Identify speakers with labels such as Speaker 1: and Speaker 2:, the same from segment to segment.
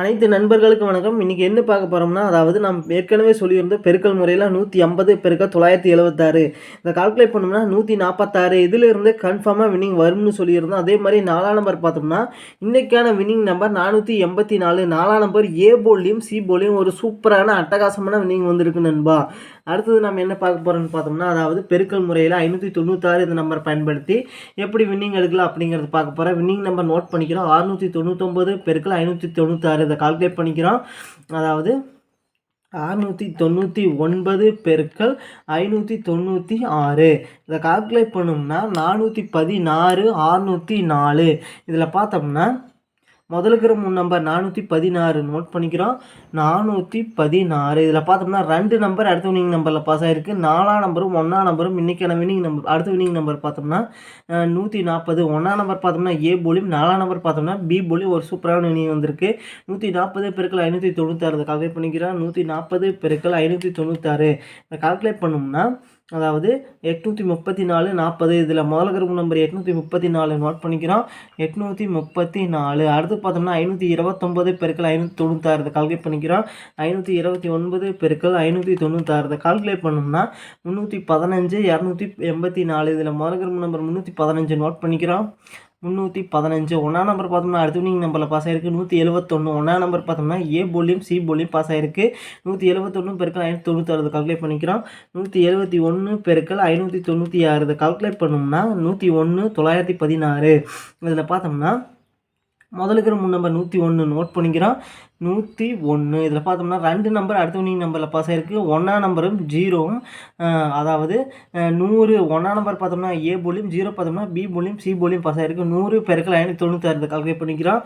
Speaker 1: அனைத்து நண்பர்களுக்கும் வணக்கம். இன்றைக்கி என்ன பார்க்க போகிறோம்னா அதாவது நாம் ஏற்கனவே சொல்லியிருந்தோம் பெருக்கல் முறையில் நூற்றி ஐம்பது பெருக்கல் தொள்ளாயிரத்தி எழுபத்தாறு இதை கால்குலேட் பண்ணோம்னா நூற்றி நாற்பத்தாறு இதிலிருந்து கன்ஃபார்மாக வின்னிங் வரும்னு சொல்லியிருந்தோம். அதே மாதிரி நாலாம் நம்பர் பார்த்தோம்னா இன்றைக்கான வின்னிங் நம்பர் நானூற்றி எண்பத்தி நாலு. நாலாம் நம்பர் ஏ போல்லையும் சி போல்லையும் ஒரு சூப்பரான அட்டகாசமான வின்னிங் வந்திருக்கு நண்பா. அடுத்தது நம்ம என்ன பார்க்க போகிறோம்னு பார்த்தோம்னா அதாவது பெருக்கல் முறையில் ஐநூற்றி தொண்ணூத்தாறு இந்த நம்பர் பயன்படுத்தி எப்படி வின்னிங் எடுக்கலாம் அப்படிங்கிறது பார்க்க போகிறோம் வின்னிங் நம்பர் நோட் பண்ணிக்கிறோம். அறுநூற்றி தொண்ணூத்தொம்பது பெருக்கல் ஐநூற்றி தொண்ணூத்தாறு. இதை கால்குலேட் பண்ணிக்கிறோம். அதாவது அறுநூற்றி தொண்ணூற்றி ஒன்பது பெருக்கள் ஐநூற்றி தொண்ணூற்றி ஆறு. இதை கால்குலேட் பண்ணோம்னா நானூற்றி பதினாறு அறுநூற்றி நாலு. இதில் பார்த்தோம்னா முதலுக்கிற மூணு நம்பர் நானூற்றி பதினாறு நோட் பண்ணிக்கிறோம். நானூற்றி பதினாறு. இதில் பார்த்தோம்னா ரெண்டு நம்பர் அடுத்த வினிங் நம்பரில் பாஸ் ஆகிருக்கு நாலாம் நம்பரும் ஒன்றாம் நம்பரும் இன்றைக்கான வினிங் நம்பர் அடுத்த வினிங் நம்பர் பார்த்தோம்னா நூற்றி நாற்பது. ஒன்றாம் நம்பர் பார்த்தோம்னா ஏ போலியும் நாலாம் நம்பர் பார்த்தோம்னா பி போலியும் ஒரு சூப்பரான வினிங் வந்திருக்கு. நூற்றி நாற்பது பெருக்கள் ஐநூற்றி தொண்ணூத்தாறு. கால்குலேட் பண்ணிக்கிறோம். நூற்றி நாற்பது பெருக்கள் ஐநூற்றி தொண்ணூத்தாறு. கால்குலேட் பண்ணோம்னா அதாவது எட்நூற்றி முப்பத்தி நாலு நாற்பது இதில் முதல் கருப்பு நம்பர் எட்நூற்றி முப்பத்தி நாலு நோட் பண்ணிக்கிறோம். எட்நூற்றி முப்பத்தி நாலு அடுத்து பார்த்தோம்னா ஐநூற்றி இருபத்தொம்பது பெருக்கள் ஐநூற்றி தொண்ணூத்தாறு கால்குலேட் பண்ணிக்கிறோம். ஐநூற்றி இருபத்தி ஒன்பது பெருக்கள் ஐநூற்றி தொண்ணூத்தாறு கால்குலேட் பண்ணோம்னா முந்நூற்றி பதினஞ்சு இரநூத்தி எண்பத்தி நாலு இதில் முதல் கருப்பு நம்பர் முந்நூற்றி பதினஞ்சு நோட் பண்ணிக்கிறோம். முந்நூற்றி பதினஞ்சு. ஒன்றாம் நம்பர் பார்த்தோம்னா அடுத்த வினிங் நம்பரில் பாஸ் ஆயிருக்கு. நூற்றி எழுபத்தொன்று ஒன்றாம் நம்பர் பார்த்தோம்னா ஏ போலியும் சி போலியும் பாஸ் ஆயிருக்கு. நூற்றி எழுபத்தொன்று பெருக்கள் ஐநூற்றி தொண்ணூத்தாறு கால்குலேட் பண்ணிக்கிறோம். நூற்றி எழுபத்தி ஒன்று பெருக்கள் ஐநூற்றி தொண்ணூற்றி ஆறு கால்குலேட் பண்ணோம்னா நூற்றி ஒன்று தொள்ளாயிரத்தி பதினாறு. இதில் பார்த்தோம்னா முதலுக்கிற மூணு நம்பர் நூற்றி ஒன்று நோட் பண்ணிக்கிறோம். நூற்றி ஒன்று இதில் பார்த்தோம்னா ரெண்டு நம்பர் அடுத்த வினிங் நம்பரில் பாஸ் ஆகிருக்கு ஒன்றாம் நம்பரும் ஜீரோவும் அதாவது நூறு. ஒன்றாம் நம்பர் பார்த்தோம்னா ஏ போலியும் ஜீரோ பார்த்தோம்னா பி போலியும் சி போலியும் பாஸ் ஆகிருக்கு நூறு பெருக்கள் ஐநூற்றி தொண்ணூத்தாறு கால்குலேட் பண்ணிக்கிறோம்.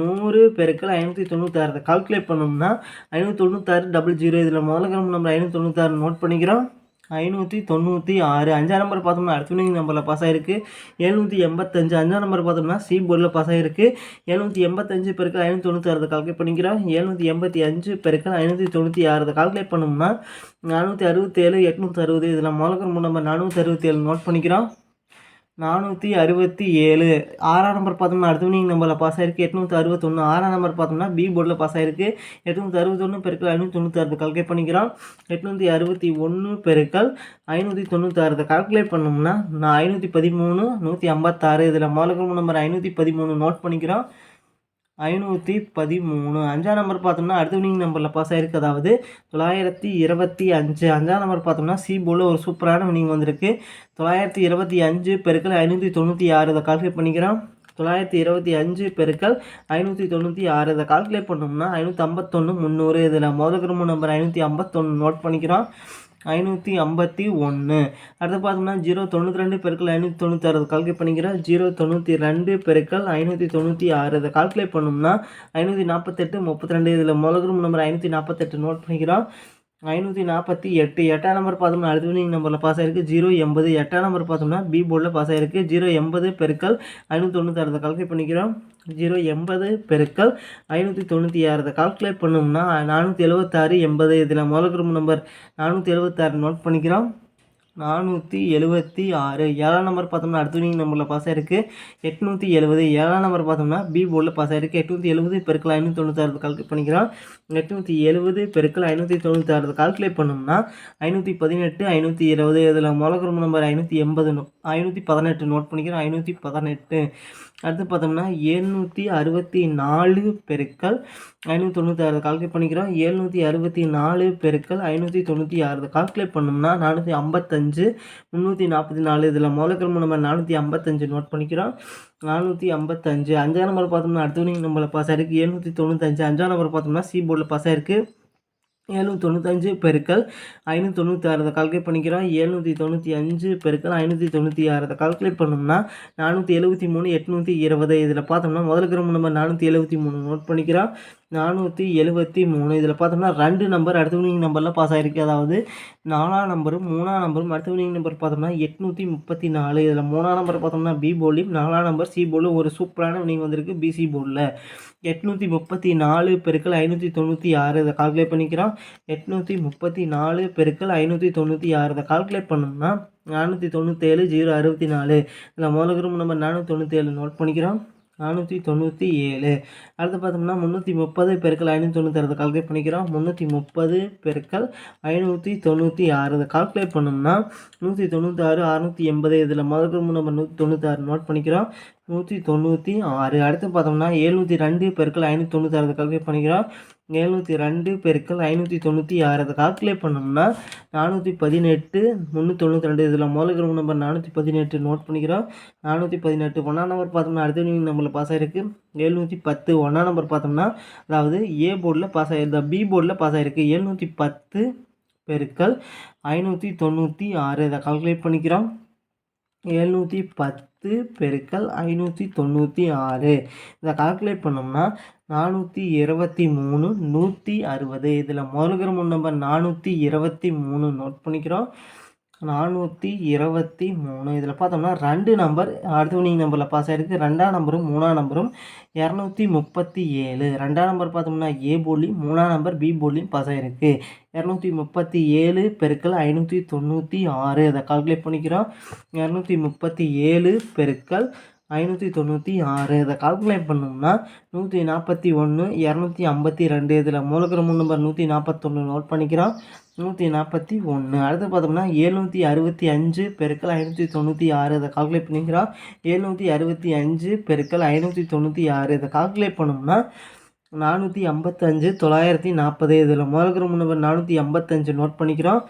Speaker 1: நூறு பெருக்கள் ஐநூற்றி தொண்ணூத்தாறு கால்குலேட் பண்ணோம்னா ஐநூற்றி தொண்ணூத்தாறு டபுள் ஜீரோ இதில் முதல்ல நம்பர் ஐநூற்றி தொண்ணூத்தாறு நோட் பண்ணிக்கிறோம். ஐநூற்றி தொண்ணூற்றி ஆறு. அஞ்சாம் நம்பர் பார்த்தோம்னா அடுத்த நம்பரில் பாஸ் ஆகிருக்கு எழுநூற்றி எண்பத்தஞ்சு. அஞ்சாம் நம்பர் பார்த்தோம்னா சி போர்டில் பாஸ் ஆகிருக்கு எழுநூற்றி எண்பத்தஞ்சு பெருக்கள் ஐநூற்றி தொண்ணூற்றி ஆறு கால்குலேட் பண்ணிக்கிறோம். எழுநூற்றி எண்பத்தி அஞ்சு பெருக்கள் ஐநூற்றி தொண்ணூற்றி ஆறு கால்குலேட் பண்ணோம்னா நானூற்றி அறுபத்தேழு எட்நூற்றி அறுபது. இதில் முதல்ல நம்பர் நானூற்றி அறுபத்தேழு நோட் பண்ணிக்கிறோம். நானூற்றி அறுபத்தி ஏழு. ஆறாம் நம்பர் பார்த்தோம்னா அடுத்தவனிங் நம்பரில் பாஸ் ஆயிருக்கு. எட்நூற்றி அறுபத்தொன்று ஆறாம் நம்பர் பார்த்தோம்னா பி போர்டில் பாஸ் ஆயிருக்கு. எட்நூற்றி அறுபத்தொன்று பெருக்கள் ஐநூற்றி தொண்ணூற்றி கால்குலேட் பண்ணிக்கிறோம். எட்நூற்றி அறுபத்தி ஒன்று பெருக்கள் ஐநூற்றி தொண்ணூத்தாறு கால்குலேட் பண்ணோம்னா நான் ஐநூற்றி பதிமூணு நூற்றி ஐம்பத்தாறு. இதில் மாலகம் நம்பர் ஐநூற்றி பதிமூணு நோட் பண்ணிக்கிறோம். ஐநூற்றி பதிமூணு. அஞ்சாம் நம்பர் பார்த்தோம்னா அடுத்த வினிங் நம்பரில் பாஸ் ஆகிருக்கு அதாவது தொள்ளாயிரத்தி இருபத்தி அஞ்சு. அஞ்சாம் நம்பர் பார்த்தோம்னா சி போல ஒரு சூப்பரான வினிங் வந்திருக்கு. தொள்ளாயிரத்தி இருபத்தி அஞ்சு பெருக்கள் ஐநூற்றி தொண்ணூற்றி ஆறு. இதை கால்குலேட் பண்ணிக்கிறோம். தொள்ளாயிரத்தி இருபத்தி அஞ்சு பெருக்கள் ஐநூற்றி தொண்ணூற்றி ஆறு. இதை கால்குலேட் பண்ணோம்னா ஐநூற்றி ஐம்பத்தொன்று முந்நூறு. இதில் முதல் குடும்ப நம்பர் ஐநூற்றி ஐம்பத்தொன்று நோட் பண்ணிக்கிறோம். ஐநூற்றி ஐம்பத்தி ஒன்று அடுத்து பார்த்தோம்னா ஜீரோ தொண்ணூற்றி ரெண்டு பெருக்கள் ஐநூற்றி தொண்ணூற்றி ஆறு. கால்குலேட் பண்ணிக்கிறோம். ஜீரோ தொண்ணூற்றி ரெண்டு பெருக்கள் ஐநூற்றி தொண்ணூற்றி ஆறு. இதை கால்குலேட் பண்ணோம்னா ஐநூற்றி நாற்பத்தெட்டு முப்பத்தி ரெண்டு. இதில் முதல் நம்பர் ஐநூற்றி நாற்பத்தெட்டு நோட் பண்ணிக்கிறோம். ஐநூற்றி நாற்பத்தி எட்டு எட்டாம் நம்பர் பார்த்தோம்னா அடுத்த வினிங் நம்பரில் பாஸ் ஆயிருக்கு. ஜீரோ எண்பது எட்டாம் நம்பர் பார்த்தோம்னா பி போர்டில் பாஸ் ஆயிருக்கு. ஜீரோ எண்பது பெருக்கள் ஐநூற்றி தொண்ணூற்றி கால்குலேட் பண்ணிக்கிறோம். ஜீரோ எண்பது பெருக்கள் ஐநூற்றி தொண்ணூற்றி ஆறு கால்குலேட் பண்ணோம்னா நானூற்றி எழுபத்தாறு எண்பது இதில் முதல் குரூப் நம்பர் நானூற்றி எழுபத்தாறு நோட் பண்ணிக்கிறோம். நானூற்றி எழுபத்தி ஆறு. ஏழாம் நம்பர் பார்த்தோம்னா அடுத்த வினிங் நம்பரில் பாஸ் ஆயிருக்கு. எட்நூற்றி எழுபது ஏழாம் நம்பர் பார்த்தோம்னா பி போர்டில் பாஸ் ஆயிருக்கு. எட்நூற்றி எழுபது பெருக்கள் ஐநூற்றி தொண்ணூற்றி கால்குலேட் பண்ணிக்கிறோம். எட்நூற்றி எழுபது பெருக்கள் ஐநூற்றி தொண்ணூற்றி ஆறு கால்குலேட் பண்ணோம்னா ஐநூற்றி பதினெட்டு ஐநூற்றி இருபது இதில் முதல் நம்பர் ஐநூற்றி எண்பது ஐநூற்றி பதினெட்டு நோட் பண்ணிக்கிறோம். ஐநூற்றி பதினெட்டு. அடுத்து பார்த்தோம்னா எழுநூற்றி அறுபத்தி நாலு பெருக்கள் ஐநூற்றி தொண்ணூற்றி ஆறு கால்குலேட் பண்ணிக்கிறோம். எழுநூற்றி அறுபத்தி நாலு பெருக்கள் ஐநூற்றி தொண்ணூற்றி ஆறு கால்குலேட் பண்ணோம்னா நானூற்றி ஐம்பத்தஞ்சு அஞ்சு முந்நூற்றி நாற்பத்தி நாலு. இதில் முதலக்கிழமை நம்ம நானூற்றி ஐம்பத்தஞ்சு நோட் பண்ணிக்கிறோம். நானூற்றி ஐம்பத்தஞ்சு. அஞ்சாம் நம்பர் பார்த்தோம்னா அடுத்த நம்பரில் பாஸ் ஆயிருக்கு. எழுநூற்றி தொண்ணூத்தஞ்சு. அஞ்சாம் நம்பர் பார்த்தோம்னா சி போர்டில் பாஸ் ஆயிருக்கு. ஏழ்நூற்றி தொண்ணூத்தஞ்சு பெருக்கள் ஐநூற்றி தொண்ணூற்றி ஆறு. கால்குலேட் பண்ணிக்கிறோம். ஏழ்நூற்றி தொண்ணூற்றி அஞ்சு பெருக்கள் ஐநூற்றி தொண்ணூற்றி ஆறு. கால்குலேட் பண்ணோம்னா நானூற்றி எழுபத்தி மூணு எட்நூற்றி இருபது. இதில் பார்த்தோம்னா முதல் கிரம நம்பர் நானூற்றி எழுபத்தி மூணு நோட் பண்ணிக்கிறோம். நானூற்றி எழுபத்தி மூணு. இதில் பார்த்தோம்னா ரெண்டு நம்பர் அடுத்த வினிங் நம்பரில் பாஸ் ஆகிருக்கு அதாவது நாலாம் நம்பரும் மூணாம் நம்பரும் அடுத்த வினிங் நம்பர் பார்த்தோம்னா எட்நூற்றி முப்பத்தி நாலு. இதில் மூணாம் நம்பர் பார்த்தோம்னா பி போலியும் நாலாம் நம்பர் சி போலும் ஒரு சூப்பரான வினிங் வந்திருக்கு பிசி போர்டில் எட்நூற்றி முப்பத்தி நாலு பெருக்கள் ஐநூற்றி தொண்ணூற்றி ஆறு. இதை கால்குலேட் பண்ணிக்கிறோம். எட்நூற்றி முப்பத்தி நாலு பெருக்கள் ஐநூற்றி தொண்ணூற்றி ஆறு. இதை கால்குலேட் பண்ணோம்னா நானூற்றி தொண்ணூற்றேழு ஜீரோ அறுபத்தி நாலு. இதில் முதல் நம்பர் நானூற்றி தொண்ணூற்றி ஏழு நோட் பண்ணிக்கிறோம். நானூற்றி தொண்ணூற்றி ஏழு. அடுத்து பார்த்தோம்னா முந்நூற்றி முப்பது பெருக்கல் ஐநூற்றி தொண்ணூற்றி கால்குலேட் பண்ணிக்கிறோம். முந்நூற்றி முப்பது பெருக்கல் ஐநூற்றி தொண்ணூற்றி ஆறு. இதை கால்குலேட் பண்ணோம்னா நூற்றி தொண்ணூற்றி ஆறு அறுநூற்றி எண்பது. இதில் முதல் நம்ம நூற்றி தொண்ணூற்றி ஆறு நோட் பண்ணிக்கிறோம். நூற்றி தொண்ணூற்றி ஆறு. அடுத்து பார்த்தோம்னா எழுநூற்றி ரெண்டு பெருக்கள் ஐநூற்றி தொண்ணூற்றி ஆறு. கால்குலேட் பண்ணிக்கிறோம். எழுநூற்றி ரெண்டு பெருக்கள் ஐநூற்றி தொண்ணூற்றி ஆறு. அதை கால்குலேட் பண்ணோம்னா நானூற்றி பதினெட்டு முந்நூற்றி தொண்ணூற்றி ரெண்டு. இதில் முதல் நம்பர் நானூற்றி பதினெட்டு நோட் பண்ணிக்கிறோம். நானூற்றி பதினெட்டு ஒன்றாம் நம்பர் பார்த்தோம்னா அடுத்த நம்பரில் பாஸ் ஆகிருக்கு எழுநூற்றி பத்து ஒன்றாம் நம்பர் பார்த்தோம்னா அதாவது ஏ போர்டில் பாஸ் ஆகிருந்தா பி போர்டில் பாஸ் ஆகிருக்கு எழுநூற்றி பத்து பெருக்கள் ஐநூற்றி தொண்ணூற்றி ஆறு. இதை கால்குலேட் பண்ணிக்கிறோம். எழுநூற்றி பத்து பெருக்கல் ஐநூற்றி தொண்ணூற்றி ஆறு. இதை கால்குலேட் பண்ணோம்னா நானூற்றி இருபத்தி மூணு நூற்றி அறுபது. இதில் முதல்கிற முன் நம்பர் நானூற்றி இருபத்தி மூணு நோட் பண்ணிக்கிறோம். நானூற்றி இருபத்தி மூணு. இதில் பார்த்தோம்னா ரெண்டு நம்பர் அடுத்த வினிங் நம்பரில் பாஸ் ஆகிருக்கு ரெண்டாம் நம்பரும் மூணாம் நம்பரும் இரநூத்தி முப்பத்தி ஏழு. ரெண்டாம் நம்பர் பார்த்தோம்னா ஏ போலியும் மூணாம் நம்பர் பி போலியும் பாஸ் ஆகிருக்கு இரநூத்தி முப்பத்தி ஏழு பெருக்கள் ஐநூற்றி தொண்ணூற்றி ஆறு. அதை கால்குலேட் பண்ணிக்கிறோம். இரநூத்தி முப்பத்தி ஏழு பெருக்கள் ஐநூற்றி தொண்ணூற்றி ஆறு. இதை கால்குலேட் பண்ணோம்னா நூற்றி நாற்பத்தி ஒன்று இரநூத்தி ஐம்பத்தி ரெண்டு. இதில் மூலக்கிற மூணு நம்பர் நூற்றி நாற்பத்தொன்று நோட் பண்ணிக்கிறோம். நூற்றி நாற்பத்தி ஒன்று அடுத்து பார்த்தோம்னா ஏழ்நூற்றி அறுபத்தி அஞ்சு பெருக்கள் ஐநூற்றி தொண்ணூற்றி ஆறு. இதை கால்குலேட் பண்ணிக்கிறோம். ஏழ்நூற்றி அறுபத்தி அஞ்சு பெருக்கள் ஐநூற்றி தொண்ணூற்றி ஆறு. இதை கால்குலேட் பண்ணோம்னா நானூற்றி ஐம்பத்தஞ்சு தொள்ளாயிரத்தி நாற்பது. இதில் முதல்கிற நம்பர் நானூற்றி ஐம்பத்தஞ்சு நோட் பண்ணிக்கிறோம்.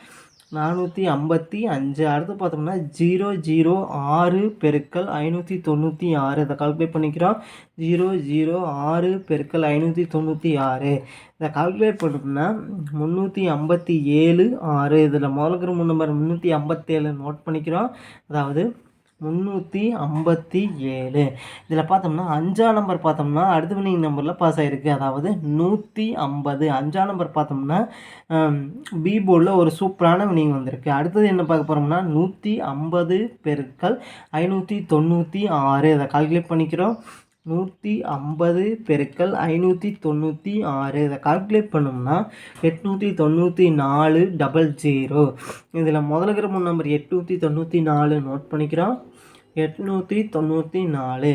Speaker 1: நானூற்றி ஐம்பத்தி அஞ்சு அடுத்து பார்த்தோம்னா ஜீரோ ஜீரோ ஆறு பெருக்கல் ஐநூற்றி தொண்ணூற்றி ஆறு. இதை கால்குலேட் பண்ணிக்கிறோம். ஜீரோ ஜீரோ ஆறு பெருக்கல் ஐநூற்றி தொண்ணூற்றி ஆறு. இதை கால்குலேட் பண்ணோம்னா முந்நூற்றி ஐம்பத்தி ஏழு ஆறு. இதில் முதல்கிற நம்பர் முந்நூற்றி ஐம்பத்தேழு நோட் பண்ணிக்கிறோம். அதாவது முந்நூற்றி ஐம்பத்தி ஏழு. இதில் பார்த்தோம்னா அஞ்சாம் நம்பர் பார்த்தோம்னா அடுத்த வினிங் நம்பரில் பாஸ் ஆகிருக்கு அதாவது நூற்றி ஐம்பது. அஞ்சாம் நம்பர் பார்த்தோம்னா பி போர்டில் ஒரு சூப்பரான வினிங் வந்திருக்கு. அடுத்தது என்ன பார்க்க போகிறோம்னா நூற்றி ஐம்பது பெருக்கள் ஐநூற்றி தொண்ணூற்றி ஆறு. அதை கால்குலேட் பண்ணிக்கிறோம். நூற்றி ஐம்பது பெருக்கள் ஐநூற்றி தொண்ணூற்றி ஆறு. இதை கால்குலேட் பண்ணோம்னா எட்நூற்றி தொண்ணூற்றி நாலு டபுள் ஜீரோ இதில் முதல்கிற மூணு நம்பர் எட்நூற்றி தொண்ணூற்றி நாலு நோட் பண்ணிக்கிறோம். எட்நூற்றி தொண்ணூற்றி நாலு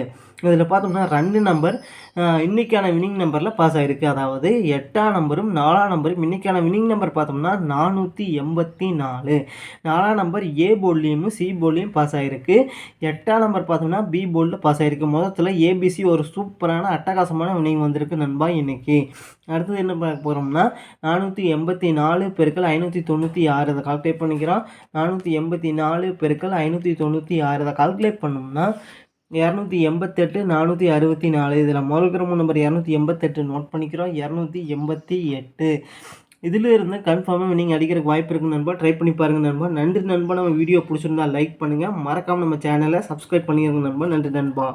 Speaker 1: இதில் பார்த்தோம்னா ரெண்டு நம்பர் இன்றைக்கான வினிங் நம்பரில் பாஸ் ஆகிருக்கு அதாவது எட்டாம் நம்பரும் நாலாம் நம்பரும் இன்றைக்கான வினிங் நம்பர் பார்த்தோம்னா நானூற்றி எண்பத்தி நாலு. நாலாம் நம்பர் ஏ போல்லையும் சி போல்லையும் பாஸ் ஆகிருக்கு எட்டாம் நம்பர் பார்த்தோம்னா பி போர்டில் பாஸ் ஆகிருக்கு மொத்தத்தில் ஏபிசி ஒரு சூப்பரான அட்டகாசமான வினிங் வந்திருக்கு நண்பா இன்றைக்கி அடுத்தது என்ன பார்க்க போகிறோம்னா நானூற்றி எண்பத்தி நாலு பெருக்கள் ஐநூற்றி தொண்ணூற்றி ஆறு அதை கால்குலேட் பண்ணிக்கிறோம். நானூற்றி எண்பத்தி நாலு பெருக்கள் ஐநூற்றி தொண்ணூற்றி ஆறு அதை கால்குலேட் பண்ணோம்னா இரநூத்தி எண்பத்தெட்டு நானூற்றி அறுபத்தி நாலு. இதில் முதல் நம்பர் இரநூத்தி எண்பத்தெட்டு நோட் பண்ணிக்கிறோம். இரநூத்தி எண்பத்தி எட்டு. இதில் இருந்து கன்ஃபார்மாக நீங்கள் அடிக்கிறதுக்கு வாய்ப்பு இருக்குது நண்பா. ட்ரை பண்ணி பாருங்கள் நண்பா. நன்றி நண்பா. நம்ம வீடியோ பிடிச்சிருந்தா லைக் பண்ணுங்கள் மறக்காமல் நம்ம சேனலை சப்ஸ்கிரைப் பண்ணிடுங்க நண்பா. நன்றி நண்பா.